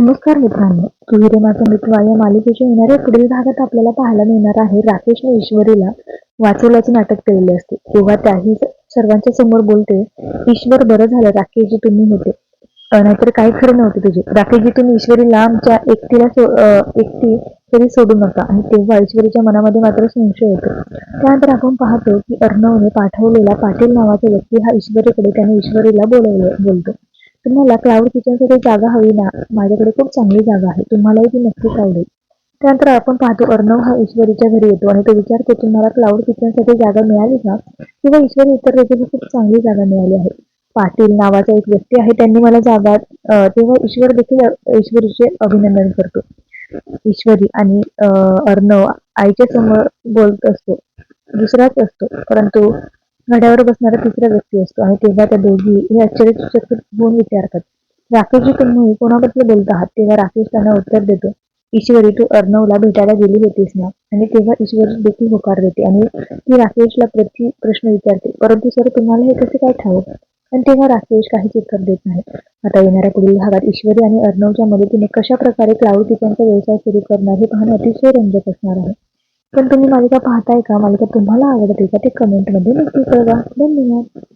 नमस्कार मित्रांनो तू हिरे माझा मित्र या मालिकेच्या येणाऱ्या पुढील भागात आपल्याला पाहायला मिळणार आहे राकेशने ईश्वरीला वाचवल्याचे नाटक केलेले असते. तेव्हा त्याही सर्वांच्या समोर बोलते ईश्वर बरं झालं राकेशजी तुम्ही होते. नाहीतर काही खरं नव्हते तुझे. राकेशजी तुम्ही ईश्वरीला आमच्या एकटीला सो एकटी तरी सोडू नका. आणि तेव्हा ईश्वरीच्या मनामध्ये मात्र संशय येतो. त्यानंतर आपण पाहतो की अर्णवने पाठवलेला पाटील नावाचा व्यक्ती हा ईश्वरीकडे त्याने ईश्वरीला बोलवलं बोलतो. तुम्हाला क्लाउड किचनसाठी जागा हवी ना? माझ्याकडे खूप चांगली जागा आहे. तुम्हालाही ती नक्कीच आवडेल त्यानंतर आपण पाहतो अर्णव हा ईश्वरीच्या घरी येतो आणि तो विचारतो तुम्हाला क्लाउड किचनसाठी जागा मिळाली का? किंवा ईश्वरी इतर देखील खूप चांगली जागा मिळाली आहे. पाटील नावाचा एक व्यक्ती आहे. त्यांनी मला जागा तेव्हा ईश्वर देखील ईश्वरीचे अभिनंदन करतो. ईश्वरी आणि अं, अर्णव आईच्या समोर बोलत असतो. दुसराच असतो. परंतु घड्यावर बसणारा तिसरा व्यक्ती असतो आणि तेव्हा त्या दोघी हे आश्चर्यचकित होऊन विचारतात राकेशजी तुम्ही कोणाबद्दल बोलत आहात? तेव्हा राकेश त्यांना उत्तर देतो ईश्वरी तू अर्णवला भेटायला गेली होतीस ना आणि तेव्हा ईश्वरी देखील होकार देते आणि ती राकेशला प्रति प्रश्न विचारते परंतु सर तुम्हाला हे कसे काय ठाऊक आणि तेव्हा राकेश काहीच उत्तर देत नाही. आता येणाऱ्या पुढील भागात ईश्वरी आणि अर्णवच्या मदतीने कशा प्रकारे क्लाउड किचनचा व्यवसाय सुरू करणार हे पाहणं अतिशय रंजक असणार आहे. पण तुम्ही मालिका पाहताय का? मालिका तुम्हाला आवडते का? ते कमेंटमध्ये नक्की कळवा. धन्यवाद.